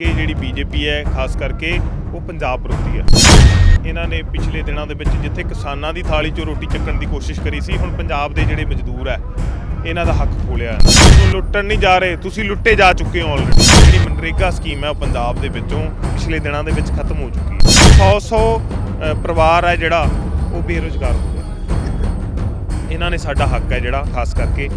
ਕਿ ਜਿਹੜੀ ਬੀਜੇਪੀ ਹੈ, ਖਾਸ ਕਰਕੇ ਉਹ ਪੰਜਾਬ ਵਿਰੋਧੀ ਹੈ ਇਹਨਾਂ ਨੇ ਪਿਛਲੇ ਦਿਨਾਂ ਦੇ ਵਿੱਚ ਜਿੱਥੇ ਕਿਸਾਨਾਂ ਦੀ ਥਾਲੀ 'ਚੋਂ ਰੋਟੀ ਚੱਕਣ ਦੀ ਕੋਸ਼ਿਸ਼ ਕਰੀ ਸੀ, ਹੁਣ ਪੰਜਾਬ ਦੇ ਜਿਹੜੇ ਮਜ਼ਦੂਰ ਹੈ ਇਹਨਾਂ ਦਾ ਹੱਕ ਖੋਲਿਆ ਹੈ। ਲੁੱਟਣ ਨਹੀਂ ਜਾ ਰਹੇ, ਤੁਸੀਂ ਲੁੱਟੇ ਜਾ ਚੁੱਕੇ ਹੋ ਆਲਰੇਡੀ ਜਿਹੜੀ ਮਨਰੇਗਾ ਸਕੀਮ ਹੈ, ਉਹ ਪੰਜਾਬ ਦੇ ਵਿੱਚੋਂ ਪਿਛਲੇ ਦਿਨਾਂ ਦੇ ਵਿੱਚ ਖਤਮ ਹੋ ਚੁੱਕੀ ਹੈ। 100 100 ਪਰਿਵਾਰ ਹੈ ਜਿਹੜਾ, ਉਹ ਬੇਰੁਜ਼ਗਾਰ ਹੋ ਗਿਆ। ਇਹਨਾਂ ਨੇ ਸਾਡਾ ਹੱਕ ਹੈ ਜਿਹੜਾ, ਖਾਸ ਕਰਕੇ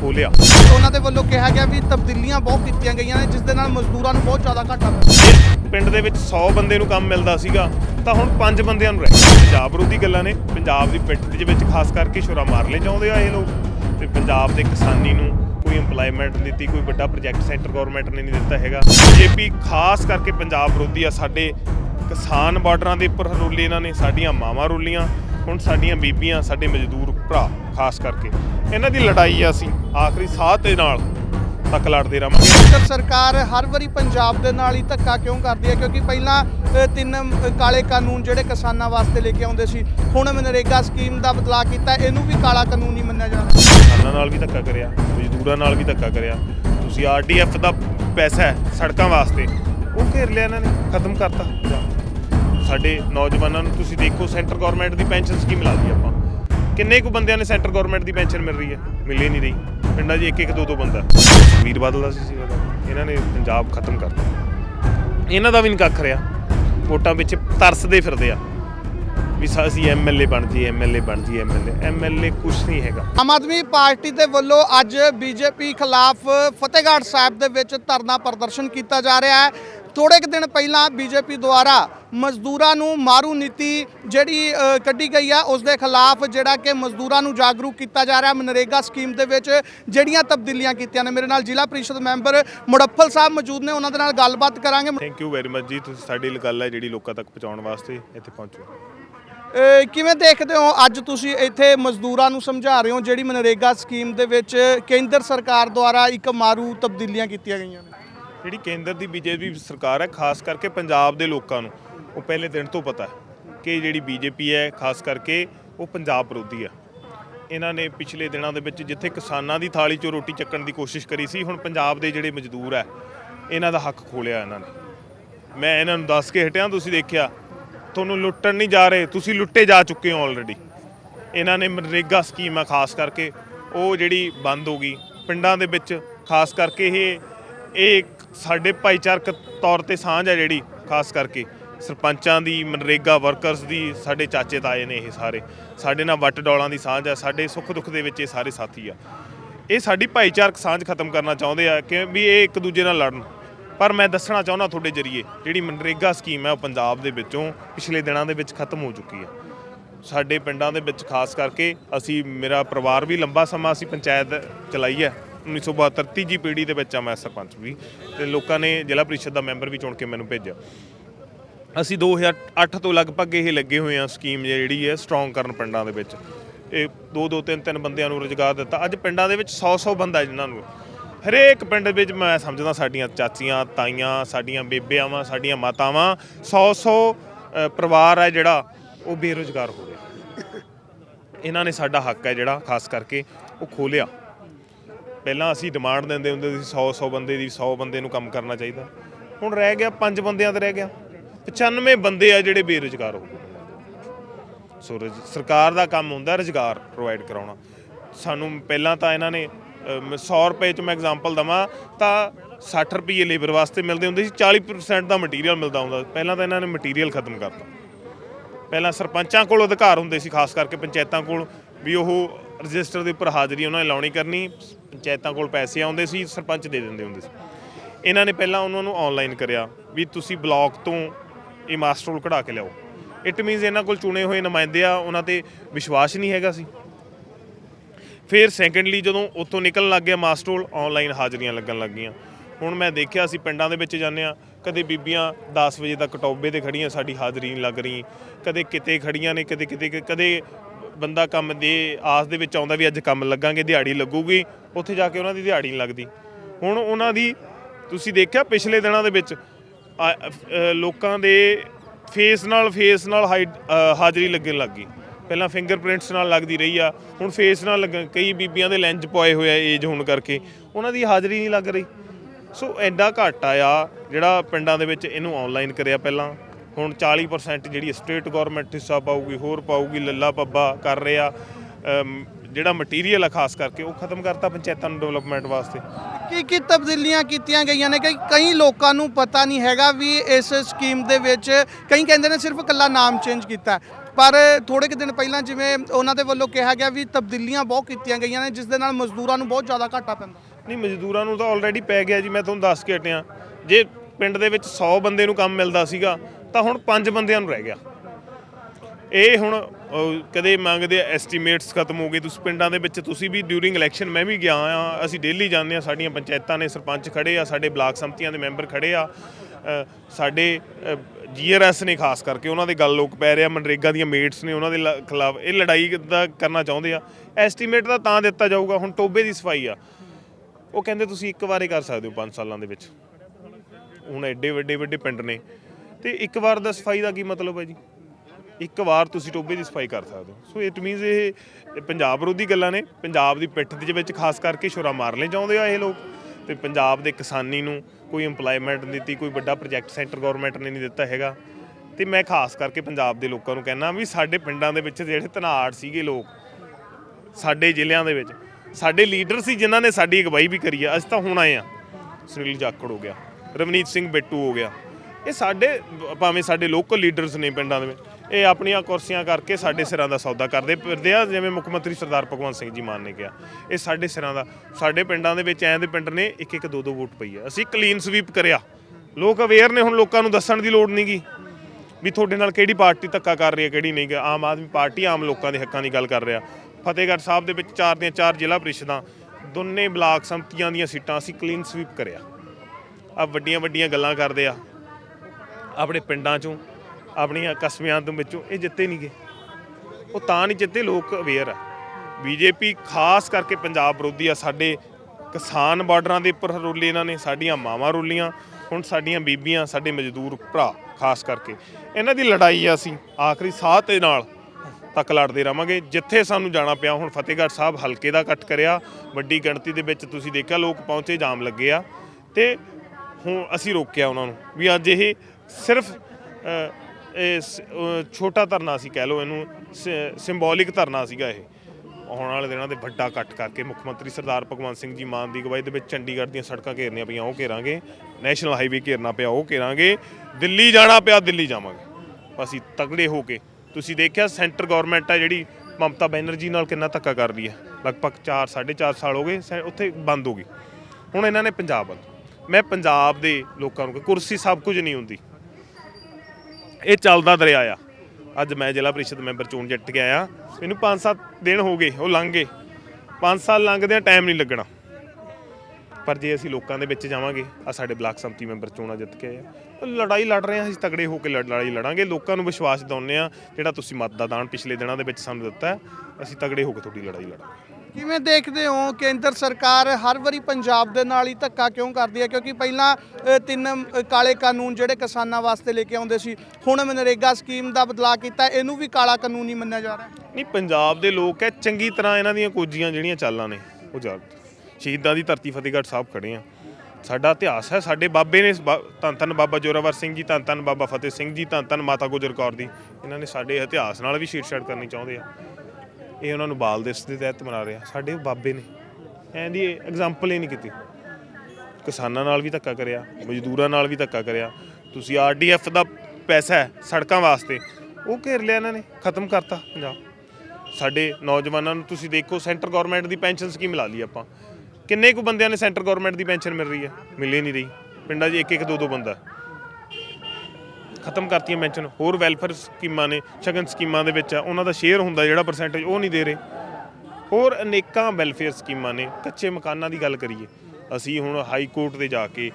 ਖੋਲਿਆ ਉਹਨਾਂ ਦੇ ਵੱਲੋਂ ਕਿਹਾ ਗਿਆ ਵੀ ਤਬਦੀਲੀਆਂ ਬਹੁਤ ਕੀਤੀਆਂ ਗਈਆਂ ਨੇ ਜਿਸ ਦੇ ਨਾਲ ਮਜ਼ਦੂਰਾਂ ਨੂੰ ਬਹੁਤ ਜ਼ਿਆਦਾ ਘਾਟਾ ਪਿਆ। ਪਿੰਡ ਦੇ ਵਿੱਚ 100 ਬੰਦੇ ਨੂੰ ਕੰਮ ਮਿਲਦਾ ਸੀਗਾ ਤਾਂ ਹੁਣ 5 ਬੰਦਿਆਂ ਨੂੰ ਰਹਿ ਪੰਜਾਬ ਵਿਰੋਧੀ ਗੱਲਾਂ ਨੇ ਪੰਜਾਬ ਦੀ ਪਿੱਠ ਦੇ ਵਿੱਚ ਖਾਸ ਕਰਕੇ ਛੁਰਾ ਮਾਰਨੇ ਚਾਹੁੰਦੇ ਆ ਇਹ ਲੋਕ। ਤੇ ਪੰਜਾਬ ਦੇ ਕਿਸਾਨੀ ਨੂੰ ਕੋਈ ਏਮਪਲੋਇਮੈਂਟ ਨਹੀਂ ਦਿੱਤੀ ਕੋਈ ਵੱਡਾ ਪ੍ਰੋਜੈਕਟ ਸੈਂਟਰ ਗਵਰਨਮੈਂਟ ਨੇ ਨਹੀਂ ਦਿੱਤਾ ਹੈਗਾ। ਬੀਜੇਪੀ ਖਾਸ ਕਰਕੇ ਪੰਜਾਬ ਵਿਰੋਧੀ ਆ ਸਾਡੇ ਕਿਸਾਨ ਬਾਰਡਰਾਂ ਦੇ ਉੱਪਰ ਰੋਲੇ ਇਹਨਾਂ ਨੇ ਸਾਡੀਆਂ ਮਾਵਾਂ ਰੋਲੀਆਂ ਹੁਣ ਸਾਡੀਆਂ ਬੀਬੀਆਂ ਸਾਡੇ ਮਜ਼ਦੂਰ ਭਰਾ ਖਾਸ ਕਰਕੇ। ਇਹਨਾਂ ਦੀ ਲੜਾਈ ਆ ਅਸੀਂ ਆਖਰੀ ਸਾਹ ਤੇ ਨਾਲ ਤੱਕ ਲੜਦੇ ਰਹਾਂਗੇ। ਕੇਂਦਰ ਸਰਕਾਰ ਹਰ ਵਾਰੀ ਪੰਜਾਬ ਦੇ ਨਾਲ ਹੀ ਧੱਕਾ ਕਿਉਂ ਕਰਦੀ ਹੈ? ਕਿਉਂਕਿ ਪਹਿਲਾਂ ਅ, ਤਿੰਨ ਅ, ਕਾਲੇ ਕਾਨੂੰਨ ਜਿਹੜੇ ਕਿਸਾਨਾਂ ਵਾਸਤੇ ਲੈ ਕੇ ਆਉਂਦੇ ਸੀ ਹੁਣ ਮਨਰੇਗਾ ਸਕੀਮ ਦਾ ਬਦਲਾਅ ਕੀਤਾ ਇਹਨੂੰ ਵੀ ਕਾਲਾ ਕਾਨੂੰਨ ਹੀ ਮੰਨਿਆ ਜਾਣਾ ਕਿਸਾਨਾਂ ਨਾਲ ਵੀ ਧੱਕਾ ਕਰਿਆ ਮਜ਼ਦੂਰਾਂ ਨਾਲ ਵੀ ਧੱਕਾ ਕਰਿਆ। ਤੁਸੀਂ ਆਰਡੀਐਫ ਦਾ ਪੈਸਾ ਹੈ ਸੜਕਾਂ ਵਾਸਤੇ ਉਹ ਘੇਰ ਲਿਆ ਇਹਨਾਂ ਨੇ ਖਤਮ ਕਰਤਾ। ਸਾਡੇ ਨੌਜਵਾਨਾਂ ਨੂੰ ਤੁਸੀਂ ਦੇਖੋ ਸੈਂਟਰ ਗਵਰਨਮੈਂਟ ਦੀ ਪੈਨਸ਼ਨ ਸਕੀਮ ਲਾ ਲਈ ਆਪਾਂ। ਕਿੰਨੇ ਕੁ ਬੰਦਿਆਂ ਨੇ ਸੈਂਟਰ ਗਵਰਨਮੈਂਟ ਦੀ ਪੈਨਸ਼ਨ ਮਿਲ ਰਹੀ ਹੈ? ਮਿਲੇ ਨਹੀਂ ਰਹੀ। ਪਿੰਡਾਂ 'ਚ ਇੱਕ ਇੱਕ, ਦੋ ਦੋ ਬੰਦਾ। ਵੀਰ ਬਦਲ ਦਾ ਸੀ ਸੀ ਇਹਨਾਂ ਨੇ ਪੰਜਾਬ ਖਤਮ ਕਰਤਾ ਇਹਨਾਂ ਦਾ ਵੀ ਨਹੀਂ ਕੱਖ ਰਿਹਾ। ਵੋਟਾਂ ਵਿੱਚ ਤਰਸਦੇ ਫਿਰਦੇ ਆ। ਵੀ ਸਾ- ਅਸੀਂ ਐਮਐਲਏ ਬਣ ਜੀ ਐਮਐਲਏ ਬਣ ਜੀ ਐਮਐਲਏ ਐਮਐਲਏ ਕੁਝ ਨਹੀਂ ਹੈਗਾ। ਆਮ ਆਦਮੀ ਪਾਰਟੀ ਦੇ ਵੱਲੋਂ ਅੱਜ ਬੀਜੇਪੀ ਖਿਲਾਫ ਫਤਿਹਗੜ੍ਹ ਸਾਹਿਬ ਦੇ ਵਿੱਚ ਧਰਨਾ ਪ੍ਰਦਰਸ਼ਨ ਕੀਤਾ ਜਾ ਰਿਹਾ ਹੈ। ਥੋੜੇ ਕੁ ਦਿਨ ਪਹਿਲਾਂ ਬੀਜੇਪੀ ਦੁਆਰਾ ਮਜ਼ਦੂਰਾਂ ਨੂੰ ਮਾਰੂ ਨੀਤੀ ਜਿਹੜੀ ਕੱਢੀ ਗਈ ਆ ਉਸ ਦੇ ਖਿਲਾਫ ਜਿਹੜਾ ਕਿ ਮਜ਼ਦੂਰਾਂ ਨੂੰ ਜਾਗਰੂਕ ਕੀਤਾ ਜਾ ਰਿਹਾ ਮਨਰੇਗਾ ਸਕੀਮ ਦੇ ਵਿੱਚ ਜਿਹੜੀਆਂ ਤਬਦੀਲੀਆਂ ਕੀਤੀਆਂ ਨੇ। ਮੇਰੇ ਨਾਲ ਜ਼ਿਲ੍ਹਾ ਪ੍ਰੀਸ਼ਦ ਮੈਂਬਰ ਮੁੜੱਫਲ ਸਾਹਿਬ ਮੌਜੂਦ ਨੇ ਉਹਨਾਂ ਦੇ ਨਾਲ ਗੱਲਬਾਤ ਕਰਾਂਗੇ। ਥੈਂਕ ਯੂ ਵੈਰੀ ਮਚ ਜੀ ਤੁਸੀਂ ਸਾਡੀ ਗੱਲ ਹੈ ਜਿਹੜੀ ਲੋਕਾਂ ਤੱਕ ਪਹੁੰਚਾਉਣ ਵਾਸਤੇ ਇੱਥੇ ਪਹੁੰਚੋ। ਕਿਵੇਂ ਦੇਖਦੇ ਹੋ ਅੱਜ ਤੁਸੀਂ ਇੱਥੇ ਮਜ਼ਦੂਰਾਂ ਨੂੰ ਸਮਝਾ ਰਹੇ ਹੋ ਜਿਹੜੀ ਮਨਰੇਗਾ ਸਕੀਮ ਦੇ ਵਿੱਚ ਕੇਂਦਰ ਸਰਕਾਰ ਦੁਆਰਾ ਇੱਕ ਮਾਰੂ ਤਬਦੀਲੀਆਂ ਕੀਤੀਆਂ ਗਈਆਂ ਨੇ? ਜਿਹੜੀ ਕੇਂਦਰ ਦੀ ਬੀਜੇਪੀ ਸਰਕਾਰ ਹੈ, ਖਾਸ ਕਰਕੇ ਪੰਜਾਬ ਦੇ ਲੋਕਾਂ ਨੂੰ, ਉਹ ਪਹਿਲੇ ਦਿਨ ਤੋਂ ਪਤਾ ਹੈ ਕਿ ਜਿਹੜੀ ਬੀਜੇਪੀ ਹੈ, ਖਾਸ ਕਰਕੇ ਉਹ ਪੰਜਾਬ ਵਿਰੋਧੀ ਹੈ ਇਹਨਾਂ ਨੇ ਪਿਛਲੇ ਦਿਨਾਂ ਦੇ ਵਿੱਚ ਜਿੱਥੇ ਕਿਸਾਨਾਂ ਦੀ ਥਾਲੀ 'ਚੋਂ ਰੋਟੀ ਚੱਕਣ ਦੀ ਕੋਸ਼ਿਸ਼ ਕਰੀ ਸੀ, ਹੁਣ ਪੰਜਾਬ ਦੇ ਜਿਹੜੇ ਮਜ਼ਦੂਰ ਹੈ, ਇਹਨਾਂ ਦਾ ਹੱਕ ਖੋਲਿਆ ਇਹਨਾਂ ਨੇ। ਮੈਂ ਇਹਨਾਂ ਨੂੰ ਦੱਸ ਕੇ ਹਟਿਆ, ਤੁਸੀਂ ਦੇਖਿਆ, ਤੁਹਾਨੂੰ ਲੁੱਟਣ ਨਹੀਂ ਜਾ ਰਹੇ, ਤੁਸੀਂ ਲੁੱਟੇ ਜਾ ਚੁੱਕੇ ਹੋ ਆਲਰੇਡੀ ਇਹਨਾਂ ਨੇ ਮਨਰੇਗਾ ਸਕੀਮ ਆ ਖਾਸ ਕਰਕੇ, ਉਹ ਜਿਹੜੀ ਬੰਦ ਹੋ ਗਈ, ਪਿੰਡਾਂ ਦੇ ਵਿੱਚ, ਖਾਸ ਕਰਕੇ ਇਹ ਇਹ ਸਾਡੇ ਭਾਈਚਾਰਕ ਤੌਰ ਤੇ ਸਾਂਝ ਆ ਜਿਹੜੀ, ਖਾਸ ਕਰਕੇ। ਸਰਪੰਚਾਂ ਦੀ, ਮਨਰੇਗਾ ਵਰਕਰਸ ਦੀ, ਸਾਡੇ ਚਾਚੇ ਤਾਏ ਨੇ ਇਹ ਸਾਰੇ। ਸਾਡੇ ਨਾਲ ਵੱਟ ਡੌਲਾਂ ਦੀ ਸਾਂਝ ਆ, ਸਾਡੇ ਸੁੱਖ ਦੁੱਖ ਦੇ ਵਿੱਚ ਇਹ ਸਾਰੇ ਸਾਥੀ ਆ। ਇਹ ਸਾਡੀ ਭਾਈਚਾਰਕ ਸਾਂਝ ਖਤਮ ਕਰਨਾ ਚਾਹੁੰਦੇ ਆ ਕਿ ਵੀ ਇਹ ਇੱਕ ਦੂਜੇ ਨਾਲ ਲੜਨ। ਪਰ ਮੈਂ ਦੱਸਣਾ ਚਾਹੁੰਦਾ ਤੁਹਾਡੇ ਜਰੀਏ, ਜਿਹੜੀ ਮਨਰੇਗਾ ਸਕੀਮ ਹੈ ਉਹ ਪੰਜਾਬ ਦੇ ਵਿੱਚੋਂ ਪਿਛਲੇ ਦਿਨਾਂ ਦੇ ਵਿੱਚ ਖਤਮ ਹੋ ਚੁੱਕੀ ਹੈ ਸਾਡੇ ਪਿੰਡਾਂ ਦੇ ਵਿੱਚ ਖਾਸ ਕਰਕੇ ਅਸੀਂ, ਮੇਰਾ ਪਰਿਵਾਰ ਵੀ ਲੰਬਾ ਸਮਾਂ ਅਸੀਂ ਪੰਚਾਇਤ ਚਲਾਈ ਹੈ 1972 ਤੀਜੀ ਪੀੜ੍ਹੀ ਦੇ ਵਿੱਚ ਆ ਮੈਂ ਸਰਪੰਚ ਵੀ ਤੇ ਲੋਕਾਂ ਨੇ ਜ਼ਿਲ੍ਹਾ ਪ੍ਰੀਸ਼ਦ ਦਾ ਮੈਂਬਰ ਵੀ ਚੁਣ ਕੇ ਮੈਨੂੰ ਭੇਜਿਆ। ਅਸੀਂ 2008 ਤੋਂ ਲਗਭਗ ਇਹ ਲੱਗੇ ਹੋਏ ਆ ਸਕੀਮ ਜਿਹੜੀ ਹੈ ਸਟਰੋਂਗ ਕਰਨ ਪਿੰਡਾਂ ਦੇ ਵਿੱਚ। ਇਹ ਦੋ ਦੋ ਤਿੰਨ ਤਿੰਨ ਬੰਦਿਆਂ ਨੂੰ ਰੁਜ਼ਗਾਰ ਦਿੱਤਾ। ਅੱਜ ਪਿੰਡਾਂ ਦੇ ਵਿੱਚ 100 100 ਬੰਦਾ ਜਿਨ੍ਹਾਂ ਨੂੰ। ਹਰੇਕ ਪਿੰਡ ਵਿੱਚ ਮੈਂ ਸਮਝਦਾ ਸਾਡੀਆਂ ਚਾਚੀਆਂ, ਤਾਈਆਂ, ਸਾਡੀਆਂ ਬੇਬਿਆਵਾਂ, ਸਾਡੀਆਂ ਮਾਤਾਵਾਂ 100 100 ਪਰਿਵਾਰ ਹੈ ਜਿਹੜਾ ਉਹ ਬੇਰੁਜ਼ਗਾਰ ਹੋ ਗਿਆ ਇਹਨਾਂ ਨੇ ਸਾਡਾ ਹੱਕ ਹੈ ਜਿਹੜਾ ਖਾਸ ਕਰਕੇ ਉਹ ਖੋਲਿਆ ਪਹਿਲਾਂ ਅਸੀਂ ਡਿਮਾਂਡ ਦਿੰਦੇ ਹੁੰਦੇ ਸੀ 100 100 ਬੰਦੇ ਦੀ 100 ਬੰਦੇ ਨੂੰ ਕੰਮ ਕਰਨਾ ਚਾਹੀਦਾ। ਹੁਣ ਰਹਿ ਗਿਆ 5 ਬੰਦਿਆਂ ਤੇ ਰਹਿ ਗਿਆ। 95 ਬੰਦੇ ਆ ਜਿਹੜੇ ਬੇਰੁਜ਼ਗਾਰ ਹੋ ਗਏ। ਸੋ ਸਰਕਾਰ ਦਾ ਕੰਮ ਹੁੰਦਾ ਰੁਜ਼ਗਾਰ ਪ੍ਰੋਵਾਈਡ ਕਰਾਉਣਾ। ਸਾਨੂੰ ਪਹਿਲਾਂ ਤਾਂ ਇਹਨਾਂ ਨੇ ਅਮ, 100 ਰੁਪਏ ਚ ਮੈਂ ਐਗਜ਼ਾਮਪਲ ਦਵਾਂ ਤਾਂ 60 ਰੁਪਏ ਲੇਬਰ ਵਾਸਤੇ ਮਿਲਦੇ ਹੁੰਦੇ ਸੀ 40% ਦਾ ਮਟੀਰੀਅਲ ਮਿਲਦਾ ਹੁੰਦਾ ਪਹਿਲਾਂ ਤਾਂ ਇਹਨਾਂ ਨੇ ਮਟੀਰੀਅਲ ਖਤਮ ਕਰਤਾ। ਪਹਿਲਾਂ ਸਰਪੰਚਾਂ ਕੋਲ ਅਧਿਕਾਰ ਹੁੰਦੇ ਸੀ ਖਾਸ ਕਰਕੇ ਪੰਚਾਇਤਾਂ ਕੋਲ ਵੀ ਉਹ ਰਜਿਸਟਰ ਦੇ ਉੱਪਰ ਹਾਜ਼ਰੀ ਉਹਨਾਂ ਨੇ ਲਾਉਣੀ ਕਰਨੀ, ਪੰਚਾਇਤਾਂ ਕੋਲ ਪੈਸੇ ਆਉਂਦੇ ਸੀ, ਸਰਪੰਚ ਦੇ ਦਿੰਦੇ ਹੁੰਦੇ ਸੀ। ਇਹਨਾਂ ਨੇ ਪਹਿਲਾਂ ਉਹਨਾਂ ਨੂੰ ਆਨਲਾਈਨ ਕਰਿਆ ਵੀ ਤੁਸੀਂ ਬਲਾਕ ਤੋਂ ਇਹ ਮਾਸਟਰ ਰੋਲ ਕਢਾ ਕੇ ਲਿਆਓ। ਇਟ ਮੀਨਸ ਇਹਨਾਂ ਕੋਲ ਚੁਣੇ ਹੋਏ ਨੁਮਾਇੰਦੇ ਆ, ਉਹਨਾਂ ਤੇ ਵਿਸ਼ਵਾਸ ਨਹੀਂ ਹੈਗਾ ਸੀ। ਫਿਰ ਸੈਕੰਡਲੀ ਜਦੋਂ ਉੱਥੋਂ ਨਿਕਲਣ ਲੱਗ ਗਿਆ ਮਾਸਟਰ ਰੋਲ ਆਨਲਾਈਨ ਹਾਜ਼ਰੀਆਂ ਲੱਗਣ ਲੱਗ ਗਈਆਂ ਹੁਣ ਮੈਂ ਦੇਖਿਆ ਅਸੀਂ ਪਿੰਡਾਂ ਦੇ ਵਿੱਚ ਜਾਂਦੇ ਆ ਕਦੇ ਬੀਬੀਆਂ 10 ਵਜੇ ਤੱਕ ਟੋਬੇ ਤੇ ਖੜੀਆਂ ਸਾਡੀ ਹਾਜ਼ਰੀ ਨਹੀਂ ਲੱਗ ਰਹੀ। ਕਦੇ ਕਿਤੇ ਖੜੀਆਂ ਨੇ, ਕਦੇ ਕਿਤੇ, ਕਦੇ ਬੰਦਾ ਕੰਮ ਦੇ ਆਸ ਦੇ ਵਿੱਚ ਆਉਂਦਾ ਵੀ ਅੱਜ ਕੰਮ ਲੱਗਾਂਗੇ, ਦਿਹਾੜੀ ਲੱਗੂਗੀ, ਉੱਥੇ ਜਾ ਕੇ ਉਹਨਾਂ ਦੀ ਦਿਹਾੜੀ ਨਹੀਂ ਲੱਗਦੀ। ਹੁਣ ਉਹਨਾਂ ਦੀ, ਤੁਸੀਂ ਦੇਖਿਆ ਪਿਛਲੇ ਦਿਨਾਂ ਦੇ ਵਿੱਚ, ਆ- ਲੋਕਾਂ ਦੇ ਫੇਸ ਨਾਲ ਫੇਸ ਨਾਲ ਹਾਈ- ਹਾਜ਼ਰੀ ਲੱਗਣ ਲੱਗ ਗਈ। ਪਹਿਲਾਂ ਫਿੰਗਰਪ੍ਰਿੰਟਸ ਨਾਲ ਲੱਗਦੀ ਰਹੀ ਆ, ਹੁਣ ਫੇਸ ਨਾਲ ਲੱਗਣ, ਕਈ ਬੀਬੀਆਂ ਦੇ ਲੈਂਜ ਪਵਾਏ ਹੋਏ ਆ ਏਜ ਹੋਣ ਕਰਕੇ, ਉਹਨਾਂ ਦੀ ਹਾਜ਼ਰੀ ਨਹੀਂ ਲੱਗ ਰਹੀ। ਸੋ ਐਡਾ ਘਾਟਾ ਆ ਜਿਹੜਾ ਪਿੰਡਾਂ ਦੇ ਵਿੱਚ ਇਹਨੂੰ ਆਨਲਾਈਨ ਕਰਿਆ ਪਹਿਲਾਂ। ਹੁਣ 40% ਜਿਹੜੀ ਸਟੇਟ ਗਵਰਨਮੈਂਟ ਹਿੱਸਾ ਪਾਊਗੀ ਹੋਰ ਪਾਊਗੀ ਲੱਲਾ ਪੱਬਾ ਕਰ ਰਿਹਾ। ਜਿਹੜਾ ਮਟੀਰੀਅਲ ਆ ਖਾਸ ਕਰਕੇ ਉਹ ਖਤਮ ਕਰਤਾ ਪੰਚਾਇਤਾਂ ਨੂੰ ਡਿਵੈਲਪਮੈਂਟ ਵਾਸਤੇ। ਕੀ ਕੀ ਤਬਦੀਲੀਆਂ ਕੀਤੀਆਂ ਗਈਆਂ ਨੇ? ਕਿ ਕਈ ਲੋਕਾਂ ਨੂੰ ਪਤਾ ਨਹੀਂ ਹੈਗਾ ਵੀ ਇਸ ਸਕੀਮ ਦੇ ਵਿੱਚ ਕਈ ਕਹਿੰਦੇ ਨੇ ਸਿਰਫ ਇਕੱਲਾ ਨਾਮ ਚੇਂਜ ਕੀਤਾ। ਪਰ ਥੋੜੇ ਕੁ ਦਿਨ ਪਹਿਲਾਂ ਜਿਵੇਂ ਉਹਨਾਂ ਦੇ ਵੱਲੋਂ ਕਿਹਾ ਗਿਆ ਵੀ ਤਬਦੀਲੀਆਂ ਬਹੁਤ ਕੀਤੀਆਂ ਗਈਆਂ ਨੇ ਜਿਸ ਦੇ ਨਾਲ ਮਜ਼ਦੂਰਾਂ ਨੂੰ ਬਹੁਤ ਜ਼ਿਆਦਾ ਘਾਟਾ ਪੈਂਦਾ। ਨਹੀਂ ਮਜ਼ਦੂਰਾਂ ਨੂੰ ਤਾਂ ਆਲਰੇਡੀ ਪੈ ਗਿਆ ਜੀ ਮੈਂ ਤੁਹਾਨੂੰ ਦੱਸ ਕੇ ਹਟਿਆ। ਜੇ ਪਿੰਡ ਦੇ ਵਿੱਚ 100 ਬੰਦੇ ਨੂੰ ਕੰਮ ਮਿਲਦਾ ਸੀਗਾ ਤਾਂ ਹੁਣ ਪੰਜ ਬੰਦਿਆਂ ਨੂੰ ਰਹਿ ਗਿਆ। ਇਹ ਹੁਣ ਕਦੇ ਮੰਗਦੇ ਐਸਟੀਮੇਟਸ ਖਤਮ ਹੋ ਗਏ। ਤੁਸੀਂ ਪਿੰਡਾਂ ਦੇ ਵਿੱਚ ਤੁਸੀਂ ਵੀ ਡਿਊਰਿੰਗ ਇਲੈਕਸ਼ਨ ਮੈਂ ਵੀ ਗਿਆ ਆ। ਅਸੀਂ ਡੇਲੀ ਜਾਂਦੇ ਆ ਸਾਡੀਆਂ ਪੰਚਾਇਤਾਂ ਨੇ ਸਰਪੰਚ ਖੜੇ ਆ ਸਾਡੇ ਬਲਾਕ ਸੰਮਤੀਆਂ ਦੇ ਮੈਂਬਰ ਖੜੇ ਆ। ਅਹ, ਸਾਡੇ ਜੀਆਰਐਸ ਨੇ ਖਾਸ ਕਰਕੇ ਉਹਨਾਂ ਦੇ ਗੱਲ ਲੋਕ ਪੈ ਰਿਹਾ ਮਨਰੇਗਾ ਦੀਆਂ ਮੇਟਸ ਨੇ ਉਹਨਾਂ ਦੇ ਲ- ਖਿਲਾਫ ਇਹ ਲੜਾਈ ਦਾ ਕਰਨਾ ਚਾਹੁੰਦੇ ਆ। ਐਸਟੀਮੇਟ ਦਾ ਤਾਂ ਦਿੱਤਾ ਜਾਊਗਾ ਹੁਣ ਟੋਬੇ ਦੀ ਸਫ਼ਾਈ ਆ। ਉਹ ਕਹਿੰਦੇ ਤੁਸੀਂ ਇੱਕ ਵਾਰੇ ਕਰ ਸਕਦੇ ਹੋ 5 ਸਾਲਾਂ ਦੇ ਵਿੱਚ। ਹੁਣ ਐਡੇ ਵੱਡੇ ਵੱਡੇ ਪਿੰਡ ਨੇ। ਤੇ ਇੱਕ ਵਾਰ ਦਾ ਸਫ਼ਾਈ ਦਾ ਕੀ ਮਤਲਬ ਹੈ ਜੀ? ਇੱਕ ਵਾਰ ਤੁਸੀਂ ਟੋਬੇ ਦੀ ਸਫ਼ਾਈ ਕਰ ਸਕਦੇ ਹੋ। ਸੋ ਇਟ ਮੀਨਸ ਇਹ ਪੰਜਾਬ ਵਿਰੋਧੀ ਗੱਲਾਂ ਨੇ। ਪੰਜਾਬ ਦੀ ਪਿੱਠ ਦੇ ਵਿੱਚ ਖਾਸ ਕਰਕੇ ਛੁਰਾ ਮਾਰਨੇ ਚਾਹੁੰਦੇ ਆ ਇਹ ਲੋਕ। ਤੇ ਪੰਜਾਬ ਦੇ ਕਿਸਾਨੀ ਨੂੰ ਕੋਈ ਏਮਪਲੋਇਮੈਂਟ ਦਿੱਤੀ, ਕੋਈ ਵੱਡਾ ਪ੍ਰੋਜੈਕਟ ਸੈਂਟਰ ਗਵਰਨਮੈਂਟ ਨੇ ਨਹੀਂ ਦਿੱਤਾ ਹੈਗਾ। ਤੇ ਮੈਂ ਖਾਸ ਕਰਕੇ ਪੰਜਾਬ ਦੇ ਲੋਕਾਂ ਨੂੰ ਕਹਿਣਾ ਵੀ ਸਾਡੇ ਪਿੰਡਾਂ ਦੇ ਵਿੱਚ ਜਿਹੜੇ ਤਨਾੜ ਸੀਗੇ ਲੋਕ, ਸਾਡੇ ਜ਼ਿਲ੍ਹਿਆਂ ਦੇ ਵਿੱਚ, ਸਾਡੇ ਲੀਡਰ ਸੀ ਜਿਨ੍ਹਾਂ ਨੇ ਸਾਡੀ ਅਗਵਾਈ ਵੀ ਕਰੀ ਆ, ਅਸੀਂ ਤਾਂ ਹੁਣ ਆਏ ਆ। ਸੁਨੀਲ ਜਾਖੜ ਹੋ ਗਿਆ, ਰਵਨੀਤ ਸਿੰਘ ਬਿੱਟੂ ਹੋ ਗਿਆ। ਇਹ ਸਾਡੇ, ਭਾਵੇਂ ਸਾਡੇ ਲੋਕਲ ਲੀਡਰਸ ਨੇ ਪਿੰਡਾਂ ਦੇ ਵਿੱਚ, ਇਹ ਆਪਣੀਆਂ ਕੁਰਸੀਆਂ ਕਰਕੇ ਸਾਡੇ ਸਿਰਾਂ ਦਾ ਸੌਦਾ ਕਰਦੇ ਫਿਰਦੇ ਆ, ਜਿਵੇਂ ਮੁੱਖ ਮੰਤਰੀ ਸਰਦਾਰ ਭਗਵੰਤ ਸਿੰਘ ਜੀ ਮਾਨ ਨੇ ਕਿਹਾ। ਇਹ ਸਾਡੇ ਸਿਰਾਂ ਦਾ, ਸਾਡੇ ਪਿੰਡਾਂ ਦੇ ਵਿੱਚ ਐਂ ਦੇ ਪਿੰਡ ਨੇ ਇੱਕ ਇੱਕ ਦੋ ਦੋ ਵੋਟ ਪਈ ਆ। ਅਸੀਂ ਕਲੀਨ ਸਵੀਪ ਕਰਿਆ। ਲੋਕ ਅਵੇਅਰ ਨੇ ਹੁਣ ਲੋਕਾਂ ਨੂੰ ਦੱਸਣ ਦੀ ਲੋੜ ਨਹੀਂਗੀ ਵੀ ਤੁਹਾਡੇ ਨਾਲ ਕਿਹੜੀ ਪਾਰਟੀ ਧੱਕਾ ਕਰ ਰਹੀ ਹੈ, ਕਿਹੜੀ ਨਹੀਂ। ਆਮ ਆਦਮੀ ਪਾਰਟੀ ਆਮ ਲੋਕਾਂ ਦੇ ਹੱਕਾਂ ਦੀ ਗੱਲ ਕਰ ਰਿਹਾ। ਫਤਿਹਗੜ੍ਹ ਸਾਹਿਬ ਦੇ ਵਿੱਚ ਚਾਰ ਦੀਆਂ ਚਾਰ ਜ਼ਿਲ੍ਹਾ ਪ੍ਰੀਸ਼ਦਾਂ, ਦੋਨੇ ਬਲਾਕ ਸੰਮਤੀਆਂ ਦੀਆਂ ਸੀਟਾਂ ਅਸੀਂ ਕਲੀਨ ਸਵੀਪ ਕਰਿਆ। ਆ ਵੱਡੀਆਂ ਵੱਡੀਆਂ ਗੱਲਾਂ ਕਰਦੇ ਆ। ਆਪਣੇ ਪਿੰਡਾਂ ਚੋਂ, ਆਪਣੀਆਂ ਕਸਬਿਆਂ ਤੋਂ ਵਿੱਚੋਂ ਇਹ ਜਿੱਤੇ ਨਹੀਂ ਗਏ। ਉਹ ਤਾਂ ਨਹੀਂ ਜਿੱਤੇ, ਲੋਕ ਅਵੇਅਰ ਆ। ਬੀਜੇਪੀ ਖਾਸ ਕਰਕੇ ਪੰਜਾਬ ਵਿਰੋਧੀ ਆ, ਸਾਡੇ ਕਿਸਾਨ ਬਾਰਡਰਾਂ ਦੇ ਉੱਪਰ ਰੋਲੇ ਇਹਨਾਂ ਨੇ, ਸਾਡੀਆਂ ਮਾਵਾਂ ਰੋਲੀਆਂ, ਹੁਣ ਸਾਡੀਆਂ ਬੀਬੀਆਂ, ਸਾਡੇ ਮਜ਼ਦੂਰ ਭਰਾ, ਖਾਸ ਕਰਕੇ। ਇਹਨਾਂ ਦੀ ਲੜਾਈ ਆ ਅਸੀਂ ਆਖਰੀ ਸਾਹ ਤੇ ਨਾਲ ਤੱਕ ਲੜਦੇ ਰਵਾਂਗੇ। ਜਿੱਥੇ ਸਾਨੂੰ ਜਾਣਾ ਪਿਆ, ਹੁਣ ਫਤਿਹਗੜ੍ਹ ਸਾਹਿਬ ਹਲਕੇ ਦਾ ਕੱਟ ਕਰਿਆ, ਵੱਡੀ ਗਿਣਤੀ ਦੇ ਵਿੱਚ ਤੁਸੀਂ ਦੇਖਿਆ, ਲੋਕ ਪਹੁੰਚੇ, ਜਾਮ ਲੱਗੇ ਆ। ਤੇ ਹੁਣ ਅਸੀਂ ਰੋਕਿਆ ਉਹਨਾਂ ਨੂੰ ਵੀ ਅੱਜ ਇਹ ਸਿਰਫ ਇਹ ਸ- ਛੋਟਾ ਧਰਨਾ ਸੀ ਕਹਿ ਲਓ, ਇਹਨੂੰ ਸਿੰਬੋਲਿਕ ਧਰਨਾ ਸੀਗਾ ਇਹ। ਆਉਣ ਵਾਲੇ ਦਿਨਾਂ ਦੇ ਵੱਡਾ ਕੱਟ ਕਰਕੇ ਮੁੱਖ ਮੰਤਰੀ ਸਰਦਾਰ ਭਗਵੰਤ ਸਿੰਘ ਜੀ ਮਾਨ ਦੀ ਅਗਵਾਈ ਦੇ ਵਿੱਚ ਚੰਡੀਗੜ੍ਹ ਦੀਆਂ ਸੜਕਾਂ ਘੇਰਨੀਆਂ ਪਈਆਂ, ਉਹ ਘੇਰਾਂਗੇ। ਨੈਸ਼ਨਲ ਹਾਈਵੇ ਘੇਰਨਾ ਪਿਆ, ਉਹ ਘੇਰਾਂਗੇ। ਦਿੱਲੀ ਜਾਣਾ ਪਿਆ, ਦਿੱਲੀ ਜਾਵਾਂਗੇ। ਅਸੀਂ ਤਗੜੇ ਹੋ ਕੇ, ਤੁਸੀਂ ਦੇਖਿਆ ਸੈਂਟਰ ਗਵਰਨਮੈਂਟ ਆ ਜਿਹੜੀ ਮਮਤਾ ਬੈਨਰਜੀ ਨਾਲ ਕਿੰਨਾ ਧੱਕਾ ਕਰ ਰਹੀ ਹੈ? ਲਗਭਗ 4 4.5 ਸਾਲ ਹੋ ਗਏ, ਸੈ- ਉੱਥੇ ਬੰਦ ਹੋ ਗਈ। ਹੁਣ ਇਹਨਾਂ ਨੇ ਪੰਜਾਬ ਬੰਦ। ਮੈਂ ਪੰਜਾਬ ਦੇ ਲੋਕਾਂ ਨੂੰ ਕੁਰਸੀ ਸਭ ਕੁਝ ਨਹੀਂ ਹੁੰਦੀ। ਇਹ ਚੱਲਦਾ ਦਰਿਆ ਆ। ਅੱਜ ਮੈਂ ਜ਼ਿਲ੍ਹਾ ਪ੍ਰੀਸ਼ਦ ਮੈਂਬਰ ਚੋਣ ਜਿੱਤ ਕੇ ਆਇਆ। ਮੈਨੂੰ 5-7 ਦਿਨ ਹੋ ਗਏ, ਉਹ ਲੰਘ ਗਏ। 5 ਸਾਲ ਲੰਘਦਿਆਂ ਟਾਈਮ ਨਹੀਂ ਲੱਗਣਾ। ਪਰ ਜੇ ਅਸੀਂ ਲੋਕਾਂ ਦੇ ਵਿੱਚ ਜਾਵਾਂਗੇ ਆ ਸਾਡੇ ਬਲਾਕ ਸੰਮਤੀ ਮੈਂਬਰ ਚੋਣਾਂ ਜਿੱਤ ਕੇ ਆਏ ਆ। ਲੜਾਈ ਲੜ ਰਹੇ ਹਾਂ ਅਸੀਂ ਤਗੜੇ ਹੋ ਕੇ ਲੜ- ਲੜਾਈ ਲੜਾਂਗੇ। ਲੋਕਾਂ ਨੂੰ ਵਿਸ਼ਵਾਸ ਦਿਵਾਉਂਦੇ ਆ, ਜਿਹੜਾ ਤੁਸੀਂ ਮਤ ਦਾ ਦਾਨ ਪਿਛਲੇ ਦਿਨਾਂ ਦੇ ਵਿੱਚ ਸਾਨੂੰ ਦਿੱਤਾ ਅਸੀਂ ਤਗੜੇ ਹੋ ਕੇ ਤੁਹਾਡੀ ਲੜਾਈ ਲੜਾਂਗੇ। ਕਿਵੇਂ ਦੇਖਦੇ ਹੋ ਕੇਂਦਰ ਸਰਕਾਰ ਹਰ ਵਾਰੀ ਪੰਜਾਬ ਦੇ ਨਾਲ ਹੀ ਧੱਕਾ ਕਿਉਂ ਕਰਦੀ ਹੈ? ਕਿਉਂਕਿ ਪਹਿਲਾਂ ਅ, ਤਿੰਨ ਅ, ਕਾਲੇ ਕਾਨੂੰਨ ਜਿਹੜੇ ਕਿਸਾਨਾਂ ਵਾਸਤੇ ਲੈ ਕੇ ਆਉਂਦੇ ਸੀ ਹੁਣ ਮਨਰੇਗਾ ਸਕੀਮ ਦਾ ਬਦਲਾਅ ਕੀਤਾ ਇਹਨੂੰ ਵੀ ਕਾਲਾ ਕਾਨੂੰਨ ਹੀ ਮੰਨਿਆ ਜਾ ਰਿਹਾ ਹੈ। ਨਹੀਂ ਪੰਜਾਬ ਦੇ ਲੋਕ ਹੈ ਚੰਗੀ ਤਰ੍ਹਾਂ ਇਹਨਾਂ ਦੀਆਂ ਕੋਜੀਆਂ ਜਿਹੜੀਆਂ ਚਾਲਾਂ ਨੇ ਉਹ ਜਾਣ ਸ਼ਹੀਦਾਂ ਦੀ ਧਰਤੀ ਫਤਿਹਗੜ੍ਹ ਸਾਹਿਬ ਖੜੇ ਆ। ਸਾਡਾ ਇਤਿਹਾਸ ਹੈ ਸਾਡੇ ਬਾਬੇ ਨੇ ਬਾ- ਧੰਨ ਧੰਨ ਬਾਬਾ ਜੋਰਾਵਰ ਸਿੰਘ ਜੀ ਧੰਨ ਧੰਨ ਬਾਬਾ ਫਤਿਹ ਸਿੰਘ ਜੀ ਧੰਨ ਧੰਨ ਮਾਤਾ ਗੁਜਰ ਕੌਰ ਦੀ। ਇਹਨਾਂ ਨੇ ਸਾਡੇ ਇਤਿਹਾਸ ਨਾਲ ਵੀ ਛੇੜਛਾੜ ਕਰਨੀ ਚਾਹੁੰਦੇ ਆ। ਇਹ ਉਹਨਾਂ ਨੂੰ ਬਾਲ ਦਿਵਸ ਦੇ ਤਹਿਤ ਮਨਾ ਰਹੇ। ਆ ਸਾਡੇ ਉਹ ਬਾਬੇ ਨੇ। ਐਂ ਦੀ ਐਗਜ਼ਾਮਪਲ ਹੀ ਨਹੀਂ ਕੀਤੀ। ਕਿਸਾਨਾਂ ਨਾਲ ਵੀ ਧੱਕਾ ਕਰਿਆ, ਮਜ਼ਦੂਰਾਂ ਨਾਲ ਵੀ ਧੱਕਾ ਕਰਿਆ। ਤੁਸੀਂ ਆਰਡੀਐਫ ਦਾ ਪੈਸਾ ਹੈ ਸੜਕਾਂ ਵਾਸਤੇ। ਉਹ ਘੇਰ ਲਿਆ ਇਹਨਾਂ ਨੇ, ਖਤਮ ਕਰਤਾ ਪੰਜਾਬ। ਸਾਡੇ ਨੌਜਵਾਨਾਂ ਨੂੰ ਤੁਸੀਂ ਦੇਖੋ, ਸੈਂਟਰ ਗਵਰਨਮੈਂਟ ਦੀ ਪੈਨਸ਼ਨ ਸਕੀਮ ਲਾ ਲਈ ਆਪਾਂ। ਕਿੰਨੇ ਕੁ ਬੰਦਿਆਂ ਨੇ ਸੈਂਟਰ ਗਵਰਨਮੈਂਟ ਦੀ ਪੈਨਸ਼ਨ ਮਿਲ ਰਹੀ ਹੈ? ਮਿਲੇ ਨਹੀਂ ਰਹੀ। ਪਿੰਡਾਂ 'ਚ ਇੱਕ ਇੱਕ ਦੋ ਦੋ ਬੰਦਾ। ਖਤਮ ਕਰਤੀਆਂ ਪੈਨਸ਼ਨ ਹੋਰ ਵੈਲਫੇਅਰ ਸਕੀਮਾਂ ਨੇ, ਸ਼ਗਨ ਸਕੀਮਾਂ ਦੇ ਵਿੱਚ ਆ, ਉਹਨਾਂ ਦਾ ਸ਼ੇਅਰ ਹੁੰਦਾ, ਜਿਹੜਾ ਪਰਸੈਂਟੇਜ ਉਹ ਨਹੀਂ ਦੇ ਰਹੇ। ਹੋਰ ਅਨੇਕਾਂ ਵੈਲਫੇਅਰ ਸਕੀਮਾਂ ਨੇ, ਕੱਚੇ ਮਕਾਨਾਂ ਦੀ ਗੱਲ ਕਰੀਏ। ਅਸੀਂ ਹੁਣ ਹਾਈ ਕੋਰਟ ਤੇ ਜਾ ਕੇ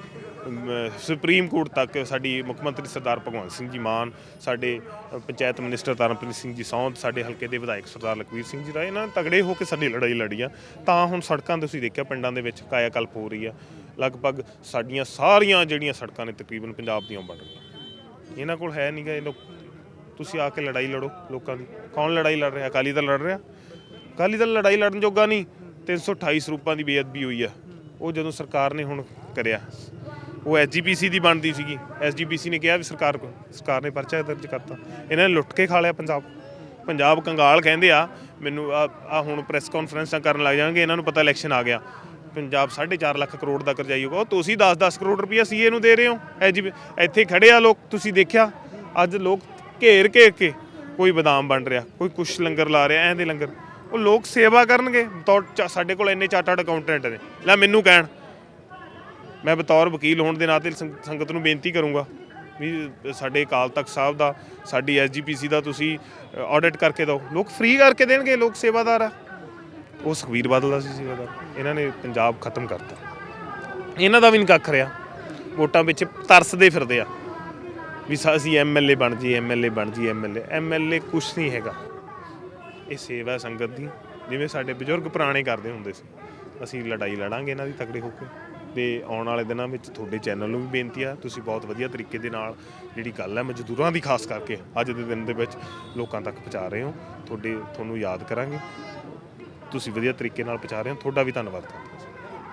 ਸੁਪਰੀਮ ਕੋਰਟ ਤੱਕ ਸਾਡੀ ਮੁੱਖ ਮੰਤਰੀ ਸਰਦਾਰ ਭਗਵੰਤ ਸਿੰਘ ਜੀ ਮਾਨ, ਸਾਡੇ ਪੰਚਾਇਤ ਮਿਨਿਸਟਰ ਤਰਨਪ੍ਰੀਤ ਸਿੰਘ ਜੀ ਸੌਂਦ ਸਾਡੇ ਹਲਕੇ ਦੇ ਵਿਧਾਇਕ ਸਰਦਾਰ ਲਖਵੀਰ ਸਿੰਘ ਜੀ ਰਾਏ ਇਹਨਾਂ ਨੇ ਤਗੜੇ ਹੋ ਕੇ ਸਾਡੀ ਲੜਾਈ ਲੜੀ ਆ। ਤਾਂ ਹੁਣ ਸੜਕਾਂ ਤੇ ਤੁਸੀਂ ਦੇਖਿਆ ਪਿੰਡਾਂ ਦੇ ਵਿੱਚ ਕਾਇਆ ਕਲਪ ਹੋ ਰਹੀ ਆ। ਲਗਭਗ ਸਾਡੀਆਂ ਸਾਰੀਆਂ ਜਿਹੜੀਆਂ ਸੜਕਾਂ ਨੇ ਤਕਰੀਬਨ ਪੰਜਾਬ ਦੀਆਂ ਬਣ ਰਹੀਆਂ। ਇਹਨਾਂ ਕੋਲ ਹੈ ਨਹੀਂਗਾ ਇਹ ਲੋਕ ਤੁਸੀਂ ਆ ਕੇ ਲੜਾਈ ਲੜੋ ਲੋਕਾਂ ਦੀ। ਕੌਣ ਲੜਾਈ ਲੜ ਰਿਹਾ? ਅਕਾਲੀ ਦਲ ਲੜ ਰਿਹਾ। ਅਕਾਲੀ ਦਲ ਲੜਾਈ ਲੜਨ ਜੋਗਾ ਨਹੀਂ। 328 ਸਰੂਪਾਂ ਦੀ ਬੇਅਦਬੀ ਹੋਈ ਆ। ਉਹ ਜਦੋਂ ਸਰਕਾਰ ਨੇ ਹੁਣ ਕਰਿਆ, ਉਹ ਐਸਜੀਪੀਸੀ ਦੀ ਬਣਦੀ ਸੀਗੀ। ਐਸਜੀਪੀਸੀ ਨੇ ਕਿਹਾ ਵੀ ਸਰਕਾਰ ਕੋ ਸਰਕਾਰ ਨੇ ਪਰਚਾ ਦਰਜ ਕਰਤਾ। ਇਹਨਾਂ ਨੇ ਲੁੱਟ ਕੇ ਖਾ ਲਿਆ ਪੰਜਾਬ ਪੰਜਾਬ ਕੰਗਾਲ ਕਹਿੰਦੇ ਆ, ਮੈਨੂੰ ਆ ਆ ਹੁਣ ਪ੍ਰੈਸ ਕਾਨਫਰੰਸਾਂ ਕਰਨ ਲੱਗ ਜਾਣਗੇ, ਇਹਨਾਂ ਨੂੰ ਪਤਾ ਇਲੈਕਸ਼ਨ ਆ ਗਿਆ। ਪੰਜਾਬ 4.5 ਲੱਖ ਕਰੋੜ ਦਾ ਕਰਜ਼ਾਈ ਹੋਗਾ ਉਹ ਤੁਸੀਂ 10-10 ਕਰੋੜ ਰੁਪਈਆ ਸੀਏ ਨੂੰ ਦੇ ਰਹੇ ਹੋ। ਐਸਜੀ ਇੱਥੇ ਖੜੇ ਆ ਲੋਕ, ਤੁਸੀਂ ਦੇਖਿਆ? ਅੱਜ ਲੋਕ ਘੇਰ ਘੇਰ ਕੇ ਕੋਈ ਬਦਾਮ ਵੰਡ ਰਿਹਾ, ਕੋਈ ਕੁਛ ਲੰਗਰ ਲਾ ਰਿਹਾ, ਐਂ ਦੇ ਲੰਗਰ। ਉਹ ਲੋਕ ਸੇਵਾ ਕਰਨਗੇ। ਬਤੌਰ ਚਾ- ਸਾਡੇ ਕੋਲ ਇੰਨੇ ਚਾਰਟਰਡ ਅਕਾਊਂਟੈਂਟ ਨੇ। ਲੈ ਮੈਨੂੰ ਕਹਿਣ। ਮੈਂ ਬਤੌਰ ਵਕੀਲ ਹੋਣ ਦੇ ਨਾਤੇ ਸੰਗ- ਸੰਗਤ ਨੂੰ ਬੇਨਤੀ ਕਰੂੰਗਾ ਵੀ ਸਾਡੇ ਅਕਾਲ ਤਖਤ ਸਾਹਿਬ ਦਾ, ਸਾਡੀ ਐਸਜੀਪੀਸੀ ਦਾ ਤੁਸੀਂ ਆਡਿਟ ਕਰਕੇ ਦਿਓ। ਲੋਕ ਫ੍ਰੀ ਕਰਕੇ ਦੇਣਗੇ, ਲੋਕ ਸੇਵਾਦਾਰ ਆ। ਉਹ ਸੁਖਬੀਰ ਬਾਦਲ ਦਾ ਸੀ ਸੇਵਾਦਾਰ ਇਹਨਾਂ ਨੇ ਪੰਜਾਬ ਖਤਮ ਕਰਤਾ। ਇਹਨਾਂ ਦਾ ਵੀ ਨਹੀਂ ਕੱਖ ਰਿਹਾ। ਵੋਟਾਂ ਵਿੱਚ ਤਰਸਦੇ ਫਿਰਦੇ ਆ। ਵੀ ਸ ਅਸੀਂ ਐਮਐਲਏ ਬਣ ਜੀ ਐਮਐਲਏ ਬਣ ਜੀ ਐਮਐਲਏ ਐਮਐਲਏ ਕੁਛ ਨਹੀਂ ਹੈਗਾ। ਇਹ ਸੇਵਾ ਸੰਗਤ ਦੀ, ਜਿਵੇਂ ਸਾਡੇ ਬਜ਼ੁਰਗ ਪੁਰਾਣੇ ਕਰਦੇ ਹੁੰਦੇ ਸੀ। ਅਸੀਂ ਲੜਾਈ ਲੜਾਂਗੇ ਇਹਨਾਂ ਦੀ ਤਕੜੇ ਹੋ ਕੇ। ਤੇ ਆਉਣ ਵਾਲੇ ਦਿਨਾਂ ਵਿੱਚ ਤੁਹਾਡੇ ਚੈਨਲ ਨੂੰ ਵੀ ਬੇਨਤੀ ਆ, ਤੁਸੀਂ ਬਹੁਤ ਵਧੀਆ ਤਰੀਕੇ ਦੇ ਨਾਲ ਜਿਹੜੀ ਗੱਲ ਹੈ ਮਜ਼ਦੂਰਾਂ ਦੀ ਖਾਸ ਕਰਕੇ, ਅੱਜ ਦੇ ਦਿਨ ਦੇ ਵਿੱਚ ਲੋਕਾਂ ਤੱਕ ਪਹੁੰਚਾ ਰਹੇ ਹੋ। ਤੁਹਾਡੇ ਤੁਹਾਨੂੰ ਯਾਦ ਕਰਾਂਗੇ। ਤੁਸੀਂ ਵਧੀਆ ਤਰੀਕੇ ਨਾਲ ਪਹੁੰਚਾ ਰਹੇ ਹੋ ਤੁਹਾਡਾ ਵੀ ਧੰਨਵਾਦ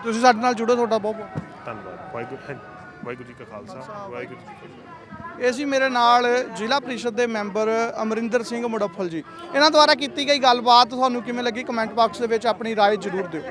ਤੁਸੀਂ ਸਾਡੇ ਨਾਲ ਜੁੜੋ ਤੁਹਾਡਾ ਬਹੁਤ ਬਹੁਤ। ਧੰਨਵਾਦ। ਵਾਹਿਗੁਰੂ ਹਾਂਜੀ, ਵਾਹਿਗੁਰੂ ਜੀ ਕਾ ਖਾਲਸਾ ਵਾਹਿਗੁਰੂ ਜੀ ਇਹ ਸੀ ਮੇਰੇ ਨਾਲ ਜ਼ਿਲ੍ਹਾ ਪ੍ਰੀਸ਼ਦ ਦੇ ਮੈਂਬਰ ਅਮਰਿੰਦਰ ਸਿੰਘ ਮੁੜੱਫਲ ਜੀ। ਇਹਨਾਂ ਦੁਆਰਾ ਕੀਤੀ ਗਈ ਗੱਲਬਾਤ ਤੁਹਾਨੂੰ ਕਿਵੇਂ ਲੱਗੀ ਕਮੈਂਟ ਬਾਕਸ ਦੇ ਵਿੱਚ ਆਪਣੀ ਰਾਏ ਜ਼ਰੂਰ ਦਿਓ।